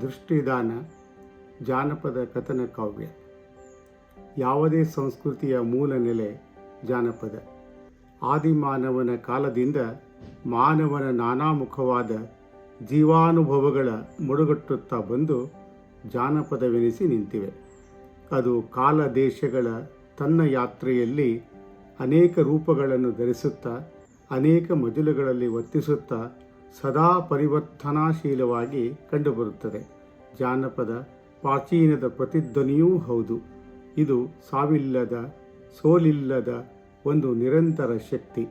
ದೃಷ್ಟಿದಾನ, ಜಾನಪದ ಕಥನ ಕಾವ್ಯ. ಯಾವುದೇ ಸಂಸ್ಕೃತಿಯ ಮೂಲ ನೆಲೆ ಜಾನಪದ. ಆದಿಮಾನವನ ಕಾಲದಿಂದ ಮಾನವನ ನಾನಾಮುಖವಾದ ಜೀವಾನುಭವಗಳ ಮುಡುಗಟ್ಟುತ್ತಾ ಬಂದು ಜಾನಪದವೆನಿಸಿ ನಿಂತಿವೆ. ಅದು ಕಾಲ ದೇಶಗಳ ತನ್ನ ಯಾತ್ರೆಯಲ್ಲಿ ಅನೇಕ ರೂಪಗಳನ್ನು ಧರಿಸುತ್ತಾ, ಅನೇಕ ಮಜಲುಗಳಲ್ಲಿ ವರ್ತಿಸುತ್ತಾ ಸದಾ ಪರಿವರ್ತನಾಶೀಲವಾಗಿ ಕಂಡುಬರುತ್ತದೆ. ಜಾನಪದ ಪ್ರಾಚೀನದ ಪ್ರತಿಧ್ವನಿಯೂ ಹೌದು. ಇದು ಸಾವಿಲ್ಲದ, ಸೋಲಿಲ್ಲದ ಒಂದು ನಿರಂತರ ಶಕ್ತಿ.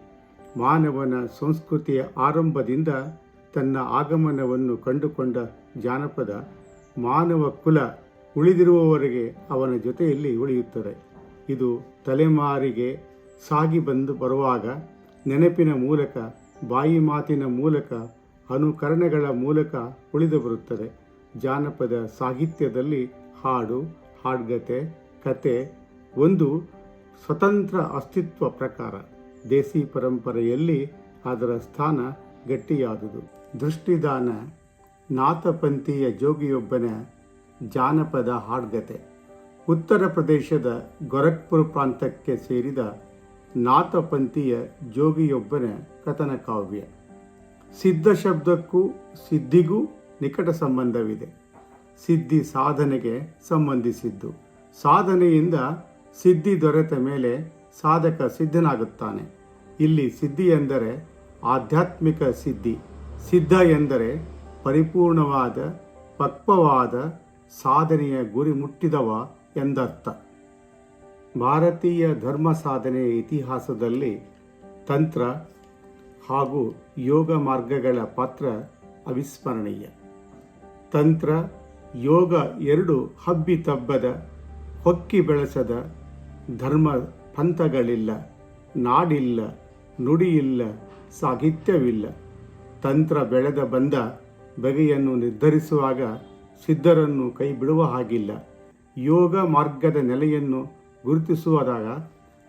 ಮಾನವನ ಸಂಸ್ಕೃತಿಯ ಆರಂಭದಿಂದ ತನ್ನ ಆಗಮನವನ್ನು ಕಂಡುಕೊಂಡ ಜಾನಪದ ಮಾನವ ಕುಲ ಉಳಿದಿರುವವರೆಗೆ ಅವನ ಜೊತೆಯಲ್ಲಿ ಉಳಿಯುತ್ತದೆ. ಇದು ತಲೆಮಾರಿಗೆ ಸಾಗಿ ಬಂದು ಬರುವಾಗ ನೆನಪಿನ ಮೂಲಕ ಬಾಯಿ ಮಾತಿನ ಮೂಲಕ, ಅನುಕರಣೆಗಳ ಮೂಲಕ ಉಳಿದು ಬರುತ್ತದೆ. ಜಾನಪದ ಸಾಹಿತ್ಯದಲ್ಲಿ ಹಾಡು, ಹಾಡ್ಗತೆ, ಕತೆ ಒಂದು ಸ್ವತಂತ್ರ ಅಸ್ತಿತ್ವ ಪ್ರಕಾರ, ದೇಸಿ ಪರಂಪರೆಯಲ್ಲಿ ಅದರ ಸ್ಥಾನ ಗಟ್ಟಿಯಾದುದು. ದೃಷ್ಟಿದಾನ, ನಾಥಪಂಥೀಯ ಜೋಗಿಯೊಬ್ಬನ ಜಾನಪದ ಹಾಡ್ಗತೆ. ಉತ್ತರ ಪ್ರದೇಶದ ಗೋರಖ್ಪುರ್ ಪ್ರಾಂತಕ್ಕೆ ಸೇರಿದ ನಾಥಪಂಥೀಯ ಜೋಗಿಯೊಬ್ಬನ ಕಥನ ಕಾವ್ಯ. ಸಿದ್ಧ ಶಬ್ದಕ್ಕೂ ಸಿದ್ಧಿಗೂ ನಿಕಟ ಸಂಬಂಧವಿದೆ. ಸಿದ್ಧಿ ಸಾಧನೆಗೆ ಸಂಬಂಧಿಸಿದ್ದು. ಸಾಧನೆಯಿಂದ ಸಿದ್ಧಿ ದೊರೆತ ಮೇಲೆ ಸಾಧಕ ಸಿದ್ಧನಾಗುತ್ತಾನೆ. ಇಲ್ಲಿ ಸಿದ್ಧಿ ಎಂದರೆ ಆಧ್ಯಾತ್ಮಿಕ ಸಿದ್ಧಿ. ಸಿದ್ಧ ಎಂದರೆ ಪರಿಪೂರ್ಣವಾದ, ಪಕ್ವವಾದ ಸಾಧನೆಯ ಗುರಿ ಮುಟ್ಟಿದವ ಎಂದರ್ಥ. ಭಾರತೀಯ ಧರ್ಮ ಸಾಧನೆಯ ಇತಿಹಾಸದಲ್ಲಿ ತಂತ್ರ ಹಾಗೂ ಯೋಗ ಮಾರ್ಗಗಳ ಪಾತ್ರ ಅವಿಸ್ಮರಣೀಯ. ತಂತ್ರ, ಯೋಗ ಎರಡು ಹಬ್ಬಿ ತಬ್ಬದ ಹೊಕ್ಕಿ ಬೆಳೆಸದ ಧರ್ಮ ಪಂಥಗಳಿಲ್ಲ, ನಾಡಿಲ್ಲ, ನುಡಿಯಿಲ್ಲ, ಸಾಹಿತ್ಯವಿಲ್ಲ. ತಂತ್ರ ಬೆಳೆದ ಬಂದ ಬಗೆಯನ್ನು ನಿರ್ಧರಿಸುವಾಗ ಸಿದ್ಧರನ್ನು ಕೈ ಬಿಡುವ ಹಾಗಿಲ್ಲ. ಯೋಗ ಮಾರ್ಗದ ನೆಲೆಯನ್ನು ಗುರುತಿಸುವಾಗ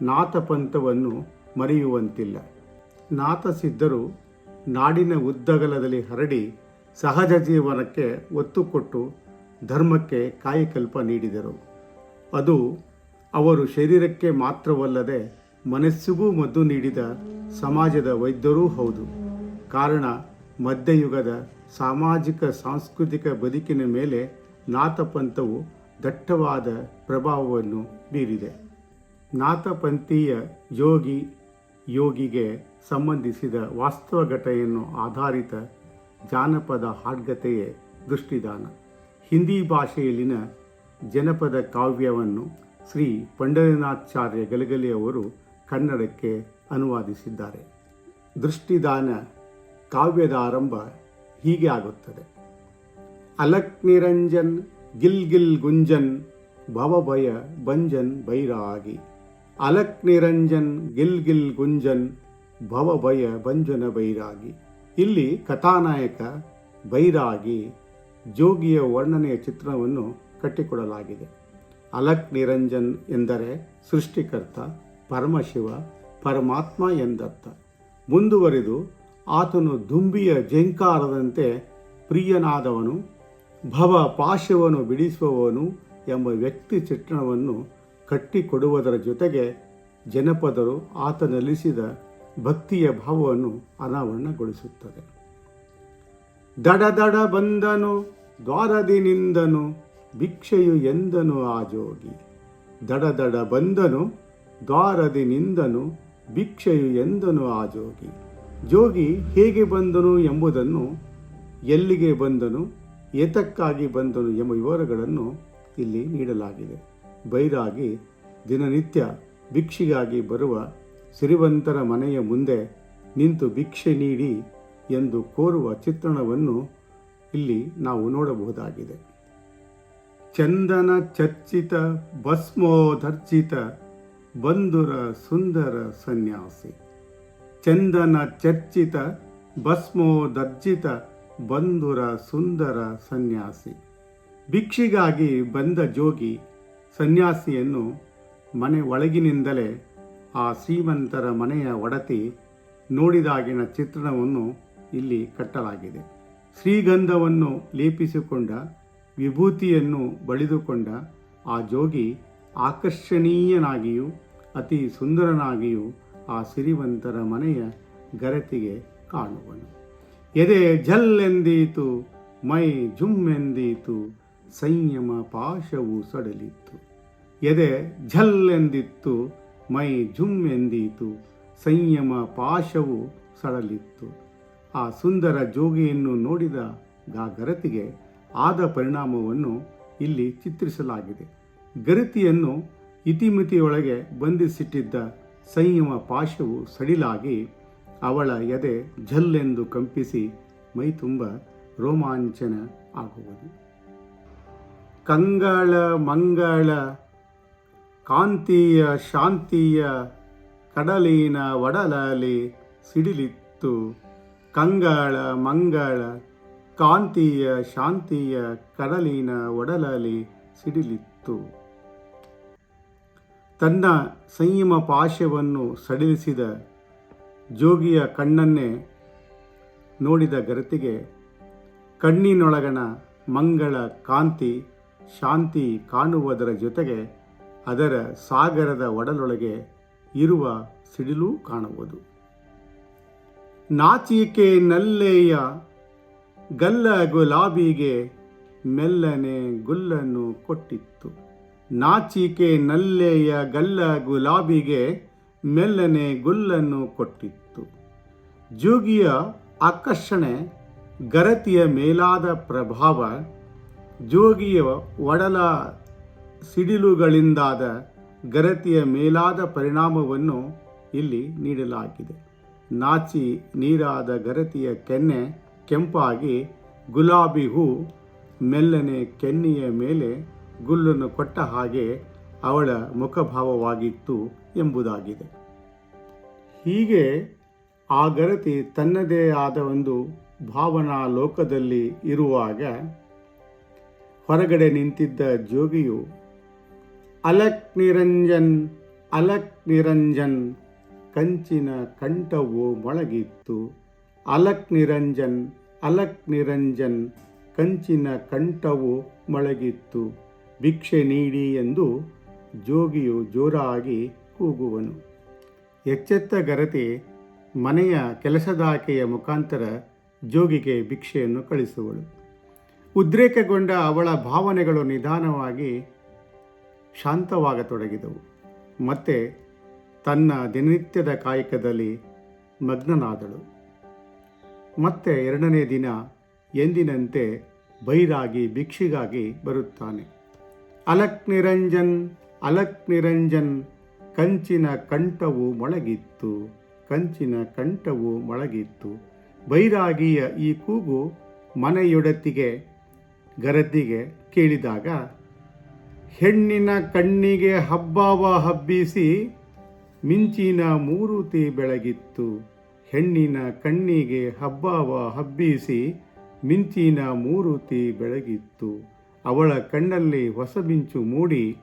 ನಾಥಪಂಥವನ್ನು ಮರೆಯುವಂತಿಲ್ಲ. ನಾಥಸಿದ್ಧರು ನಾಡಿನ ಉದ್ದಗಲದಲ್ಲಿ ಹರಡಿ ಸಹಜ ಜೀವನಕ್ಕೆ ಒತ್ತು ಕೊಟ್ಟು ಧರ್ಮಕ್ಕೆ ಕಾಯಕಲ್ಪ ನೀಡಿದರು. ಅದು ಅವರು ಶರೀರಕ್ಕೆ ಮಾತ್ರವಲ್ಲದೆ ಮನಸ್ಸಿಗೂ ಮದ್ದು ನೀಡಿದ ಸಮಾಜದ ವೈದ್ಯರೂ ಹೌದು. ಕಾರಣ ಮಧ್ಯಯುಗದ ಸಾಮಾಜಿಕ, ಸಾಂಸ್ಕೃತಿಕ ಬದುಕಿನ ಮೇಲೆ ನಾಥಪಂಥವು ದಟ್ಟವಾದ ಪ್ರಭಾವವನ್ನು ಬೀರಿದೆ. ನಾಥಪಂಥೀಯ ಯೋಗಿ ಯೋಗಿಗೆ ಸಂಬಂಧಿಸಿದ ವಾಸ್ತವ ಘಟನೆಯನ್ನು ಆಧಾರಿತ ಜಾನಪದ ಹಾಡ್ಗತೆಯೇ ದೃಷ್ಟಿದಾನ. ಹಿಂದಿ ಭಾಷೆಯಲ್ಲಿನ ಜನಪದ ಕಾವ್ಯವನ್ನು ಶ್ರೀ ಪಂಡರಿನಾಥಾಚಾರ್ಯ ಗಲಗಲಿ ಅವರು ಕನ್ನಡಕ್ಕೆ ಅನುವಾದಿಸಿದ್ದಾರೆ. ದೃಷ್ಟಿದಾನ ಕಾವ್ಯದ ಆರಂಭ ಹೀಗೆ ಆಗುತ್ತದೆ. ಅಲಕ್ ನಿರಂಜನ್ ಗಿಲ್ ಗಿಲ್ ಗುಂಜನ್ ಭವಭಯ ಭಂಜನ್ ಬೈರಾಗಿ. ಅಲಕ್ ನಿರಂಜನ್ ಗಿಲ್ ಗಿಲ್ ಗುಂಜನ್ ಭವಭಯ ಭಂಜನ ಬೈರಾಗಿ. ಇಲ್ಲಿ ಕಥಾನಾಯಕ ಬೈರಾಗಿ ಜೋಗಿಯ ವರ್ಣನೆಯ ಚಿತ್ರವನ್ನು ಕಟ್ಟಿಕೊಡಲಾಗಿದೆ. ಅಲಕ್ ನಿರಂಜನ್ ಎಂದರೆ ಸೃಷ್ಟಿಕರ್ತ, ಪರಮಶಿವ, ಪರಮಾತ್ಮ ಎಂದರ್ಥ. ಮುಂದುವರಿದು ಆತನು ದುಂಬಿಯ ಜಂಕಾರದಂತೆ ಪ್ರಿಯನಾದವನು ಭವ ಪಾಶವನ್ನು ಬಿಡಿಸುವವನು ಎಂಬ ವ್ಯಕ್ತಿ ಚಿತ್ರಣವನ್ನು ಕಟ್ಟಿಕೊಡುವುದರ ಜೊತೆಗೆ ಜನಪದರು ಆತನಲ್ಲಿಸಿದ ಭಕ್ತಿಯ ಭಾವವನ್ನು ಅನಾವರಣಗೊಳಿಸುತ್ತದೆ. ದಡ ದಡ ಬಂದನು ದ್ವಾರದಿನಿಂದನು ಭಿಕ್ಷೆಯು ಎಂದನು ಆ ಜೋಗಿ. ದಡ ದಡ ಬಂದನು ದ್ವಾರದಿನಿಂದನು ಭಿಕ್ಷೆಯು ಎಂದನು ಆ ಜೋಗಿ. ಜೋಗಿ ಹೇಗೆ ಬಂದನು ಎಂಬುದನ್ನು ಎಲ್ಲಿಗೆ ಬಂದನು? ಏತಕ್ಕಾಗಿ ಬಂದನು ಎಂಬ ವಿವರಗಳನ್ನು ಇಲ್ಲಿ ನೀಡಲಾಗಿದೆ. ಬೈರಾಗಿ ದಿನನಿತ್ಯ ಭಿಕ್ಷೆಗಾಗಿ ಬರುವ ಸಿರಿವಂತರ ಮನೆಯ ಮುಂದೆ ನಿಂತು ಭಿಕ್ಷೆ ನೀಡಿ ಎಂದು ಕೋರುವ ಚಿತ್ರಣವನ್ನು ಇಲ್ಲಿ ನಾವು ನೋಡಬಹುದಾಗಿದೆ. ಚಂದನ ಚರ್ಚಿತ, ಭಸ್ಮೋಧರ್ಚಿತ, ಬಂಧುರ ಸುಂದರ ಸನ್ಯಾಸಿ. ಚಂದನ ಚರ್ಚಿತ ಭಸ್ಮೋದರ್ಜಿತ ಬಂಧುರ ಸುಂದರ ಸನ್ಯಾಸಿ. ಭಿಕ್ಷೆಗಾಗಿ ಬಂದ ಜೋಗಿ ಸನ್ಯಾಸಿಯನ್ನು ಮನೆ ಒಳಗಿನಿಂದಲೇ ಆ ಶ್ರೀಮಂತರ ಮನೆಯ ಒಡತಿ ನೋಡಿದಾಗಿನ ಚಿತ್ರಣವನ್ನು ಇಲ್ಲಿ ಕಟ್ಟಲಾಗಿದೆ. ಶ್ರೀಗಂಧವನ್ನು ಲೇಪಿಸಿಕೊಂಡ ವಿಭೂತಿಯನ್ನು ಬಳಿದುಕೊಂಡ ಆ ಜೋಗಿ ಆಕರ್ಷಣೀಯನಾಗಿಯೂ ಅತಿ ಸುಂದರನಾಗಿಯೂ ಆ ಸಿರಿವಂತರ ಮನೆಯ ಗರತಿಗೆ ಕಾಣುವನು. ಎದೆ ಝಲ್ಲೆಂದೀತು, ಮೈ ಜುಮ್ಮೆಂದೀತು, ಸಂಯಮ ಪಾಶವು ಸಡಲಿತ್ತು. ಎದೆ ಝಲ್ಲೆಂದಿತ್ತು, ಮೈ ಝುಮ್ ಎಂದೀತು ಸಂಯಮ ಪಾಶವು ಸಡಲಿತ್ತು. ಆ ಸುಂದರ ಜೋಗಿಯನ್ನು ನೋಡಿದ ಗಾಗರತಿಗೆ ಗರತಿಗೆ ಆದ ಪರಿಣಾಮವನ್ನು ಇಲ್ಲಿ ಚಿತ್ರಿಸಲಾಗಿದೆ. ಗರತಿಯನ್ನು ಇತಿಮಿತಿಯೊಳಗೆ ಬಂಧಿಸಿಟ್ಟಿದ್ದ ಸಂಯಮ ಪಾಶವು ಸಡಿಲಾಗಿ ಅವಳ ಎದೆ ಝಲ್ಲೆಂದು ಕಂಪಿಸಿ ಮೈತುಂಬ ರೋಮಾಂಚನ ಆಗುವುದು. ಕಂಗಳ ಮಂಗಳ, ಕಾಂತೀಯ ಶಾಂತಿಯ, ಕಡಲಿನ ಒಡಲಲಿ ಸಿಡಿಲಿತ್ತು. ಕಂಗಳ ಮಂಗಳ, ಕಾಂತೀಯ ಶಾಂತಿಯ, ಕಡಲಿನ ಒಡಲಲಿ ಸಿಡಿಲಿತ್ತು. ತನ್ನ ಸಂಯಮ ಪಾಶವನ್ನು ಸಡಿಲಿಸಿದ ಜೋಗಿಯ ಕಣ್ಣನ್ನೇ ನೋಡಿದ ಗರತಿಗೆ ಕಣ್ಣಿನೊಳಗಣ ಮಂಗಳ ಕಾಂತಿ ಶಾಂತಿ ಕಾಣುವುದರ ಜೊತೆಗೆ ಅದರ ಸಾಗರದ ಒಡಲೊಳಗೆ ಇರುವ ಸಿಡಿಲು ಕಾಣುವುದು. ನಾಚಿಕೆ ನಲ್ಲೆಯ ಗಲ್ಲ ಗುಲಾಬಿಗೆ ಮೆಲ್ಲನೆ ಗುಲ್ಲನ್ನು ಕೊಟ್ಟಿತ್ತು. ನಾಚಿಕೆ ನಲ್ಲೆಯ ಗಲ್ಲ ಗುಲಾಬಿಗೆ ಮೆಲ್ಲನೆ ಗುಲ್ಲನ್ನು ಕೊಟ್ಟಿತ್ತು. ಜೋಗಿಯ ಆಕರ್ಷಣೆ, ಗರತಿಯ ಮೇಲಾದ ಪ್ರಭಾವ, ಜೋಗಿಯ ಒಡಲ ಸಿಡಿಲುಗಳಿಂದಾದ ಗರತಿಯ ಮೇಲಾದ ಪರಿಣಾಮವನ್ನು ಇಲ್ಲಿ ನೀಡಲಾಗಿದೆ. ನಾಚಿ ನೀರಾದ ಗರತಿಯ ಕೆನ್ನೆ ಕೆಂಪಾಗಿ, ಗುಲಾಬಿ ಹೂ ಮೆಲ್ಲನೆ ಕೆನ್ನೆಯ ಮೇಲೆ ಗುಲ್ಲನ್ನು ಕೊಟ್ಟ ಹಾಗೆ ಅವಳ ಮುಖಭಾವವಾಗಿತ್ತು. ಎಂಬುದಾಗಿದೆ. ಹೀಗೆ ಆ ಗರತಿ ತನ್ನದೇ ಆದ ಒಂದು ಭಾವನಾ ಲೋಕದಲ್ಲಿ ಇರುವಾಗ ಹೊರಗಡೆ ನಿಂತಿದ್ದ ಜೋಗಿಯು, ಅಲಕ್ ನಿರಂಜನ್ ಅಲಕ್ ನಿರಂಜನ್, ಕಂಚಿನ ಕಂಠವು ಮೊಳಗಿತ್ತು. ಅಲಕ್ ನಿರಂಜನ್ ಅಲಕ್ ನಿರಂಜನ್, ಕಂಚಿನ ಕಂಠವು ಮೊಳಗಿತ್ತು. ಭಿಕ್ಷೆ ನೀಡಿ ಎಂದು ಜೋಗಿಯು ಜೋರಾಗಿ ಕೂಗುವನು. ಎಚ್ಚೆತ್ತ ಗರತೆ ಮನೆಯ ಕೆಲಸದಾಕೆಯ ಮುಖಾಂತರ ಜೋಗಿಗೆ ಭಿಕ್ಷೆಯನ್ನು ಕಳಿಸುವಳು. ಉದ್ರೇಕಗೊಂಡ ಅವಳ ಭಾವನೆಗಳು ನಿಧಾನವಾಗಿ ಶಾಂತವಾಗತೊಡಗಿದವು. ಮತ್ತೆ ತನ್ನ ದಿನನಿತ್ಯದ ಕಾಯಕದಲ್ಲಿ ಮಗ್ನನಾದಳು. ಮತ್ತೆ ಎರಡನೇ ದಿನ ಎಂದಿನಂತೆ ಬೈರಾಗಿ ಭಿಕ್ಷಿಗಾಗಿ ಬರುತ್ತಾನೆ. ಅಲಕ್ ನಿರಂಜನ್ ಅಲಕ್ ನಿರಂಜನ್ ಕಂಚಿನ ಕಂಠವು ಮೊಳಗಿತ್ತು, ಕಂಚಿನ ಕಂಠವು ಮೊಳಗಿತ್ತು. ಬೈರಾಗಿಯ ಈ ಕೂಗು ಮನೆಯೊಡತಿಗೆ ಗರದಿಗೆ ಕೇಳಿದಾಗ, ಹೆಣ್ಣಿನ ಕಣ್ಣಿಗೆ ಹಬ್ಬವ ಹಬ್ಬಿಸಿ ಮಿಂಚಿನ ಮೂರುತಿ ಬೆಳಗಿತ್ತು. ಹೆಣ್ಣಿನ ಕಣ್ಣಿಗೆ ಹಬ್ಬವ ಹಬ್ಬಿಸಿ ಮಿಂಚಿನ ಮೂರುತಿ ಬೆಳಗಿತ್ತು. ಅವಳ ಕಣ್ಣಲ್ಲಿ ಹೊಸ ಮಿಂಚು ಮೂಡಿ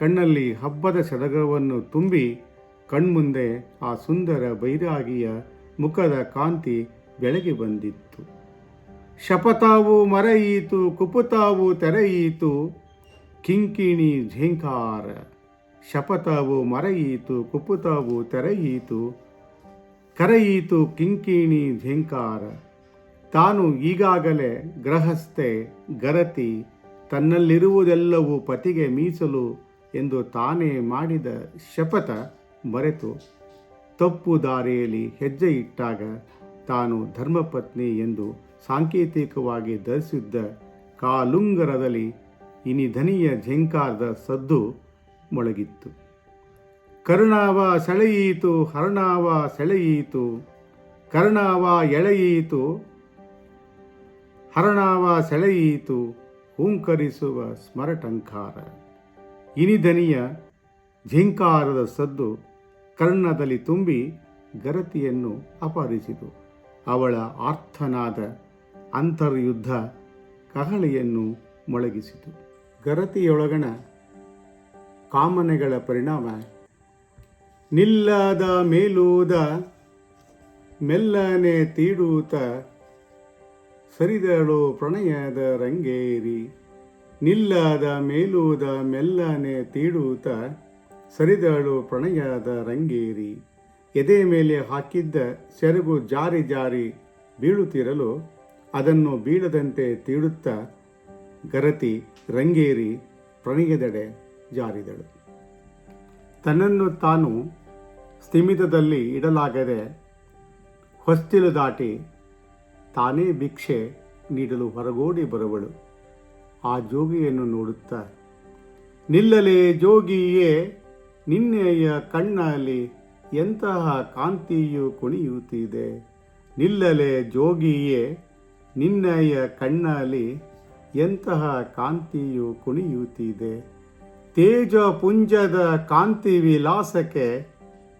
ಕಣ್ಣಲ್ಲಿ ಹಬ್ಬದ ಸದಗವನ್ನು ತುಂಬಿ ಕಣ್ಮುಂದೆ ಆ ಸುಂದರ ಬೈರಾಗಿಯ ಮುಖದ ಕಾಂತಿ ಬೆಳಗಿ ಬಂದಿತ್ತು. ಶಪತಾವು ಮರೆಯಿತು, ಕುಪುತಾವು ತೆರೆಯಿತು, ಕಿಂಕಿಣಿ ಝೇಂಕಾರ. ಶಪತಾವು ಮರೆಯಿತು, ಕುಪುತಾವು ತೆರೆಯಿತು, ಕರೆಯಿತು ಕಿಂಕಿಣಿ ಝೇಂಕಾರ. ತಾನು ಈಗಾಗಲೇ ಗೃಹಸ್ಥೆ, ಗರತಿ, ತನ್ನಲ್ಲಿರುವುದೆಲ್ಲವೂ ಪತಿಗೆ ಮೀಸಲು ಎಂದು ತಾನೇ ಮಾಡಿದ ಶಪಥ ಮರೆತು ತಪ್ಪು ದಾರಿಯಲ್ಲಿ ಹೆಜ್ಜೆ ಇಟ್ಟಾಗ ತಾನು ಧರ್ಮಪತ್ನಿ ಎಂದು ಸಾಂಕೇತಿಕವಾಗಿ ಧರಿಸಿದ್ದ ಕಾಲುಂಗರದಲ್ಲಿ ಇನಿಧನಿಯ ಝೆಂಕಾರದ ಸದ್ದು ಮೊಳಗಿತ್ತು. ಕರುಣಾವ ಸೆಳೆಯಿತು, ಹರಣಾವ ಸೆಳೆಯಿತು, ಕರ್ಣಾವ ಎಳೆಯಿತು, ಹರಣಾವ ಸೆಳೆಯಿತು, ಹೂಂಕರಿಸುವ ಸ್ಮರಟಂಕಾರ. ಇನಿಧನಿಯ ಝಿಂಕಾರದ ಸದ್ದು ಕರ್ಣದಲ್ಲಿ ತುಂಬಿ ಗರತಿಯನ್ನು ಅಪಹರಿಸಿತು. ಅವಳ ಆರ್ಥನಾದ ಅಂತರ್ಯುದ್ಧ ಕಹಳೆಯನ್ನು ಮೊಳಗಿಸಿತು. ಗರತಿಯೊಳಗಣ ಕಾಮನೆಗಳ ಪರಿಣಾಮ ನಿಲ್ಲದ ಮೇಲೂದ ಮೆಲ್ಲನೆ ತೀಡೂತ ಸರಿದಳು ಪ್ರಣಯದ ರಂಗೇರಿ. ನಿಲ್ಲದ ಮೇಲೂದ ಮೆಲ್ಲನೆ ತೀಡುತ್ತ ಸರಿದಳು ಪ್ರಣಯದ ರಂಗೇರಿ. ಎದೆ ಮೇಲೆ ಹಾಕಿದ್ದ ಸೆರಗು ಜಾರಿ ಜಾರಿ ಬೀಳುತ್ತಿರಲು ಅದನ್ನು ಬೀಳದಂತೆ ತೀಡುತ್ತಾ ಗರತಿ ರಂಗೇರಿ ಪ್ರಣಯದೆಡೆ ಜಾರಿದಳು. ತನ್ನನ್ನು ತಾನು ಸ್ಥಿಮಿತದಲ್ಲಿ ಇಡಲಾಗದೆ ಹೊಸ್ತಿಲು ದಾಟಿ ತಾನೇ ಭಿಕ್ಷೆ ನೀಡಲು ಹೊರಗೋಡಿ ಬರುವಳು. ಆ ಜೋಗಿಯನ್ನು ನೋಡುತ್ತಾ, ನಿಲ್ಲಲೇ ಜೋಗಿಯೇ, ನಿನ್ನೆಯ ಕಣ್ಣಲ್ಲಿ ಎಂತಹ ಕಾಂತಿಯು ಕುಣಿಯುತ್ತಿದೆ? ನಿಲ್ಲಲೆ ಜೋಗಿಯೇ, ನಿನ್ನೆಯ ಕಣ್ಣಲ್ಲಿ ಎಂತಹ ಕಾಂತಿಯು ಕುಣಿಯುತ್ತಿದೆ? ತೇಜ ಪುಂಜದ ಕಾಂತಿ ವಿಲಾಸಕ್ಕೆ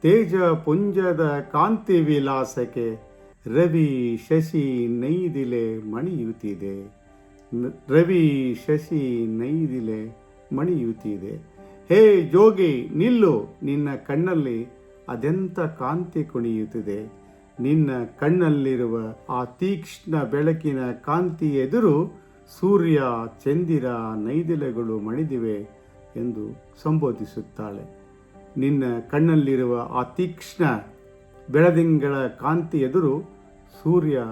ತೇಜ ಪುಂಜದ ಕಾಂತಿ ವಿಲಾಸಕ್ಕೆ ರವಿ ಶಶಿ ನೈದಿಲೆ ಮಣಿಯುತ್ತಿದೆ. ರವಿ ಶಶಿ ನೈದಿಲೆ ಮಣಿಯುತ್ತಿದೆ ಹೇ ಜೋಗಿ, ನಿಲ್ಲು, ನಿನ್ನ ಕಣ್ಣಲ್ಲಿ ಅದೆಂಥ ಕಾಂತಿ ಕುಣಿಯುತ್ತಿದೆ. ನಿನ್ನ ಕಣ್ಣಲ್ಲಿರುವ ಆ ತೀಕ್ಷ್ಣ ಬೆಳಕಿನ ಕಾಂತಿ ಎದುರು ಸೂರ್ಯ, ಚಂದಿರ, ನೈದಿಲೆಗಳು ಮಣಿದಿವೆ ಎಂದು ಸಂಬೋಧಿಸುತ್ತಾಳೆ. ನಿನ್ನ ಕಣ್ಣಲ್ಲಿರುವ ಆ ತೀಕ್ಷ್ಣ ಬೆಳದಿಂಗಳ ಕಾಂತಿ ಎದುರು ಸೂರ್ಯ,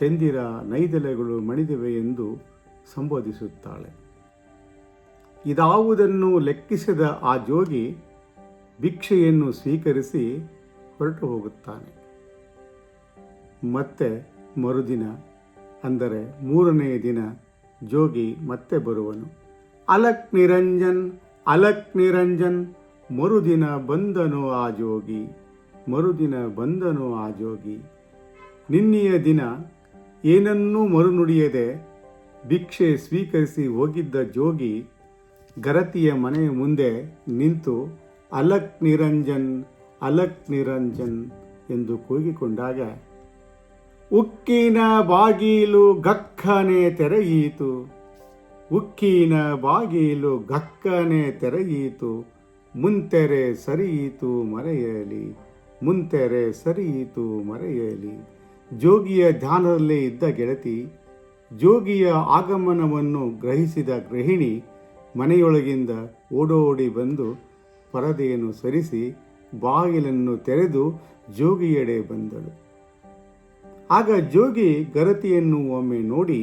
ಚಂದಿರ, ನೈದೆಲೆಗಳು ಮಣಿದಿವೆ ಎಂದು ಸಂಬೋಧಿಸುತ್ತಾಳೆ. ಇದಾವುದನ್ನು ಲೆಕ್ಕಿಸದ ಆ ಜೋಗಿ ಭಿಕ್ಷೆಯನ್ನು ಸ್ವೀಕರಿಸಿ ಹೊರಟು ಹೋಗುತ್ತಾನೆ. ಮತ್ತೆ ಮರುದಿನ, ಅಂದರೆ ಮೂರನೆಯ ದಿನ, ಜೋಗಿ ಮತ್ತೆ ಬರುವನು. ಅಲಕ್ ನಿರಂಜನ್ ಅಲಕ್ ನಿರಂಜನ್, ಮರುದಿನ ಬಂದನು ಆ ಜೋಗಿ, ಮರುದಿನ ಬಂದನು ಆ ಜೋಗಿ. ನಿನ್ನೆಯ ದಿನ ಏನನ್ನೂ ಮರುನುಡಿಯದೆ ಭಿಕ್ಷೆ ಸ್ವೀಕರಿಸಿ ಹೋಗಿದ್ದ ಜೋಗಿ ಗರತಿಯ ಮನೆಯ ಮುಂದೆ ನಿಂತು, ಅಲಕ್ ನಿರಂಜನ್ ಅಲಕ್ ನಿರಂಜನ್ ಎಂದು ಕೂಗಿಕೊಂಡಾಗ, ಉಕ್ಕಿನ ಬಾಗಿಲು ಗಕ್ಕನೆ ತೆರೆಯಿತು, ಉಕ್ಕಿನ ಬಾಗಿಲು ಗಕ್ಕನೆ ತೆರೆಯಿತು, ಮುಂತೆರೆ ಸರಿಯಿತು ಮರೆಯಲಿ, ಮುಂತೆರೆ ಸರಿಯಿತು ಮರೆಯಲಿ ಜೋಗಿಯ ಧ್ಯಾನದಲ್ಲೇ ಇದ್ದ ಗೆಳತಿ ಜೋಗಿಯ ಆಗಮನವನ್ನು ಗ್ರಹಿಸಿದ ಗೃಹಿಣಿ ಮನೆಯೊಳಗಿಂದ ಓಡೋಡಿ ಬಂದು ಪರದೆಯನ್ನು ಸರಿಸಿ ಬಾಗಿಲನ್ನು ತೆರೆದು ಜೋಗಿಯೆಡೆ ಬಂದಳು. ಆಗ ಜೋಗಿ ಗರತಿಯನ್ನು ಒಮ್ಮೆ ನೋಡಿ,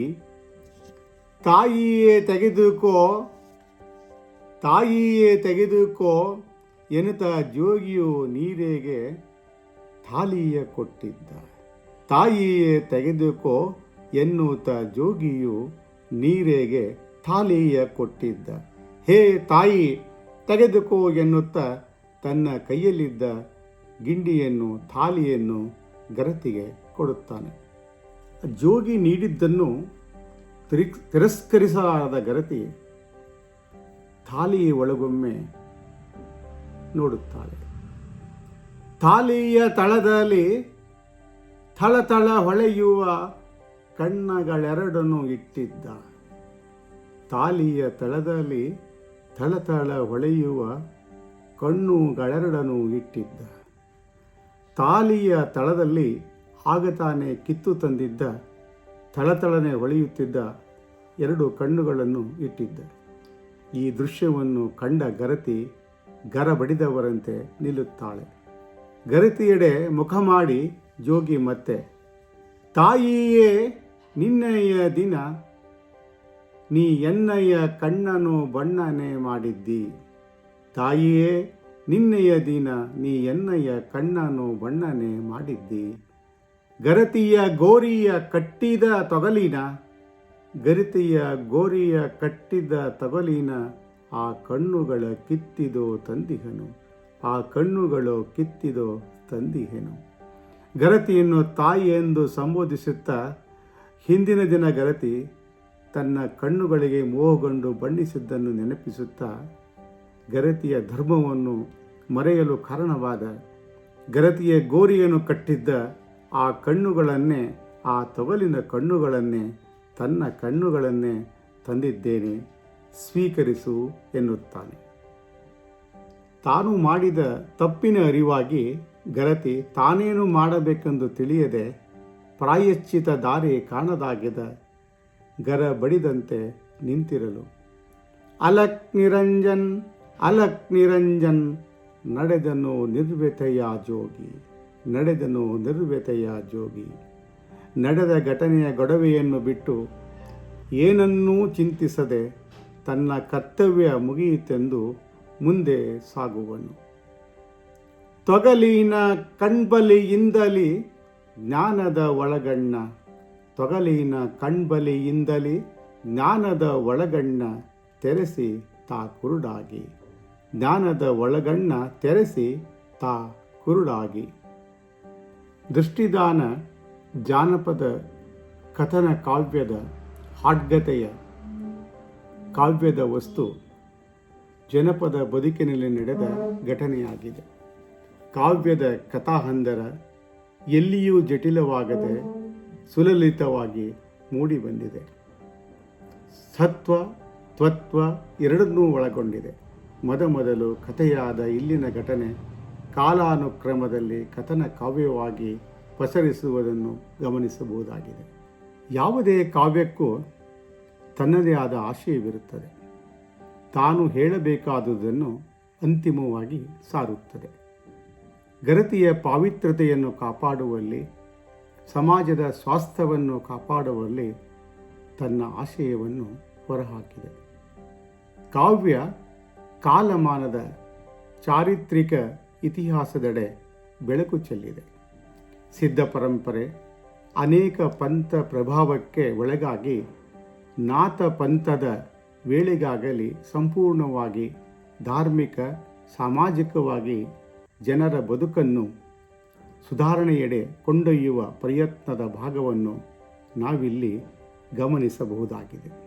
ತಾಯಿಯೇ ತೆಗೆದುಕೋ ತಾಯಿಯೇ ತೆಗೆದುಕೋ ಎನ್ನುತ್ತಾ ಜೋಗಿಯು ನೀರೆಗೆ ತಾಲಿಯ ಕೊಟ್ಟಿದ್ದ. ತಾಯಿಯೇ ತೆಗೆದುಕೋ ಎನ್ನುತ್ತಾ ಜೋಗಿಯು ನೀರೆಗೆ ಥಾಲಿಯ ಕೊಟ್ಟಿದ್ದ. ಹೇ ತಾಯಿ, ತೆಗೆದುಕೋ ಎನ್ನುತ್ತಾ ತನ್ನ ಕೈಯಲ್ಲಿದ್ದ ಗಿಂಡಿಯನ್ನು ಥಾಲಿಯನ್ನು ಗರತಿಗೆ ಕೊಡುತ್ತಾನೆ. ಜೋಗಿ ನೀಡಿದ್ದನ್ನು ತಿರಿ- ತಿರಸ್ಕರಿಸಲಾರದ ಗರತಿ ಥಾಲಿಯ ಒಳಗೊಮ್ಮೆ ನೋಡುತ್ತಾಳೆ. ಥಾಲಿಯ ತಳದಲ್ಲಿ ಥಳಥಳ ಹೊಳೆಯುವ ಕಣ್ಣಗಳೆರಡನ್ನು ಇಟ್ಟಿದ್ದ. ತಾಲಿಯ ತಳದಲ್ಲಿ ಥಳಥಳ ಹೊಳೆಯುವ ಕಣ್ಣುಗಳೆರಡನ್ನು ಇಟ್ಟಿದ್ದ. ತಾಲಿಯ ತಳದಲ್ಲಿ ಆಗ ತಾನೇ ಕಿತ್ತು ತಂದಿದ್ದ ತಳತಳನೆ ಹೊಳೆಯುತ್ತಿದ್ದ ಎರಡು ಕಣ್ಣುಗಳನ್ನು ಇಟ್ಟಿದ್ದ. ಈ ದೃಶ್ಯವನ್ನು ಕಂಡ ಗರತಿ ಗರ ಬಡಿದವರಂತೆ ನಿಲ್ಲುತ್ತಾಳೆ. ಗರತಿಯೆಡೆ ಮುಖ ಮಾಡಿ ಜೋಗಿ ಮತ್ತೆ, ತಾಯಿಯೇ ನಿನ್ನೆಯ ದಿನ ನೀ ಎನ್ನಯ್ಯ ಕಣ್ಣನು ಬಣ್ಣನೆ ಮಾಡಿದ್ದಿ. ತಾಯಿಯೇ, ನಿನ್ನೆಯ ದಿನ ನೀ ಎನ್ನಯ್ಯ ಕಣ್ಣನು ಬಣ್ಣನೆ ಮಾಡಿದ್ದಿ. ಗರತಿಯ ಗೋರಿಯ ಕಟ್ಟಿದ ತೊಗಲಿನ, ಗರಿತಿಯ ಗೋರಿಯ ಕಟ್ಟಿದ ತೊಗಲಿನ ಆ ಕಣ್ಣುಗಳ ಕಿತ್ತಿದೋ ತಂದಿಹನು. ಆ ಕಣ್ಣುಗಳು ಕಿತ್ತಿದೋ ತಂದಿಹೆನು. ಗರತಿಯನ್ನು ತಾಯಿ ಎಂದು ಸಂಬೋಧಿಸುತ್ತಾ ಹಿಂದಿನ ದಿನ ಗರತಿ ತನ್ನ ಕಣ್ಣುಗಳಿಗೆ ಮೋಹಗೊಂಡು ಬಣ್ಣಿಸಿದ್ದನ್ನು ನೆನಪಿಸುತ್ತಾ ಗರತಿಯ ಧರ್ಮವನ್ನು ಮರೆಯಲು ಕಾರಣವಾದ ಗರತಿಯ ಗೋರಿಯನ್ನು ಕಟ್ಟಿದ್ದ ಆ ಕಣ್ಣುಗಳನ್ನೇ, ಆ ತೊಗಲಿನ ಕಣ್ಣುಗಳನ್ನೇ, ತನ್ನ ಕಣ್ಣುಗಳನ್ನೇ ತಂದಿದ್ದೇನೆ, ಸ್ವೀಕರಿಸು ಎನ್ನುತ್ತಾನೆ. ತಾನು ಮಾಡಿದ ತಪ್ಪಿನ ಅರಿವಾಗಿ ಗರತಿ ತಾನೇನು ಮಾಡಬೇಕೆಂದು ತಿಳಿಯದೆ ಪ್ರಾಯಶ್ಚಿತ ದಾರಿ ಕಾಣದಾಗಿದ ಗರ ಬಡಿದಂತೆ ನಿಂತಿರಲು. ಅಲಕ್ ನಿರಂಜನ್ ಅಲಕ್ ನಿರಂಜನ್, ನಡೆದನು ನಿರ್ವ್ಯತೆಯ ಜೋಗಿ, ನಡೆದನು ನಿರ್ವ್ಯತೆಯ ಜೋಗಿ. ನಡೆದ ಘಟನೆಯ ಗೊಡವೆಯನ್ನು ಬಿಟ್ಟು ಏನನ್ನೂ ಚಿಂತಿಸದೆ ತನ್ನ ಕರ್ತವ್ಯ ಮುಗಿಯಿತೆಂದು ಮುಂದೆ ಸಾಗುವನು. ತೊಗಲಿನ ಕಣ್ಬಲಿಯಿಂದಲಿ ಜ್ಞಾನದ ಒಳಗಣ್ಣ, ತೊಗಲಿನ ಕಣ್ಬಲಿಯಿಂದಲಿ ಜ್ಞಾನದ ಒಳಗಣ್ಣ ತೆರೆಸಿ ತಾ ಕುರುಡಾಗಿ. ಜ್ಞಾನದ ಒಳಗಣ್ಣ ತೆರೆಸಿ ತಾ ಕುರುಡಾಗಿ. ದೃಷ್ಟಿದಾನ ಜಾನಪದ ಕಥನ ಕಾವ್ಯದ ಹಾಡ್ಗತೆಯ ಕಾವ್ಯದ ವಸ್ತು ಜನಪದ ಬದುಕಿನಲ್ಲಿ ನಡೆದ ಘಟನೆಯಾಗಿದೆ. ಕಾವ್ಯದ ಕಥಾಹಂದರ ಎಲ್ಲಿಯೂ ಜಟಿಲವಾಗದೆ ಸುಲಲಿತವಾಗಿ ಮೂಡಿ ಬಂದಿದೆ. ಸತ್ವ, ತ್ವತ್ವ ಎರಡನ್ನೂ ಒಳಗೊಂಡಿದೆ. ಮೊದಮೊದಲು ಕಥೆಯಾದ ಇಲ್ಲಿನ ಘಟನೆ ಕಾಲಾನುಕ್ರಮದಲ್ಲಿ ಕಥನ ಕಾವ್ಯವಾಗಿ ಪಸರಿಸುವುದನ್ನು ಗಮನಿಸಬಹುದಾಗಿದೆ. ಯಾವುದೇ ಕಾವ್ಯಕ್ಕೂ ತನ್ನದೇ ಆದ ಆಶಯವಿರುತ್ತದೆ. ತಾನು ಹೇಳಬೇಕಾದುದನ್ನು ಅಂತಿಮವಾಗಿ ಸಾರುತ್ತದೆ. ಗರತಿಯ ಪಾವಿತ್ರತೆಯನ್ನು ಕಾಪಾಡುವಲ್ಲಿ, ಸಮಾಜದ ಸ್ವಾಸ್ಥ್ಯವನ್ನು ಕಾಪಾಡುವಲ್ಲಿ ತನ್ನ ಆಶಯವನ್ನು ಹೊರಹಾಕಿದೆ. ಕಾವ್ಯ ಕಾಲಮಾನದ ಚಾರಿತ್ರಿಕ ಇತಿಹಾಸದೆಡೆ ಬೆಳಕು ಚೆಲ್ಲಿದೆ. ಸಿದ್ಧ ಪರಂಪರೆ ಅನೇಕ ಪಂಥ ಪ್ರಭಾವಕ್ಕೆ ಒಳಗಾಗಿ ನಾಥ ಪಂಥದ ವೇಳೆಗಾಗಲಿ ಸಂಪೂರ್ಣವಾಗಿ ಧಾರ್ಮಿಕ, ಸಾಮಾಜಿಕವಾಗಿ ಜನರ ಬದುಕನ್ನು ಸುಧಾರಣೆಯೆಡೆ ಕೊಂಡೊಯ್ಯುವ ಪ್ರಯತ್ನದ ಭಾಗವನ್ನು ನಾವಿಲ್ಲಿ ಗಮನಿಸಬಹುದಾಗಿದೆ.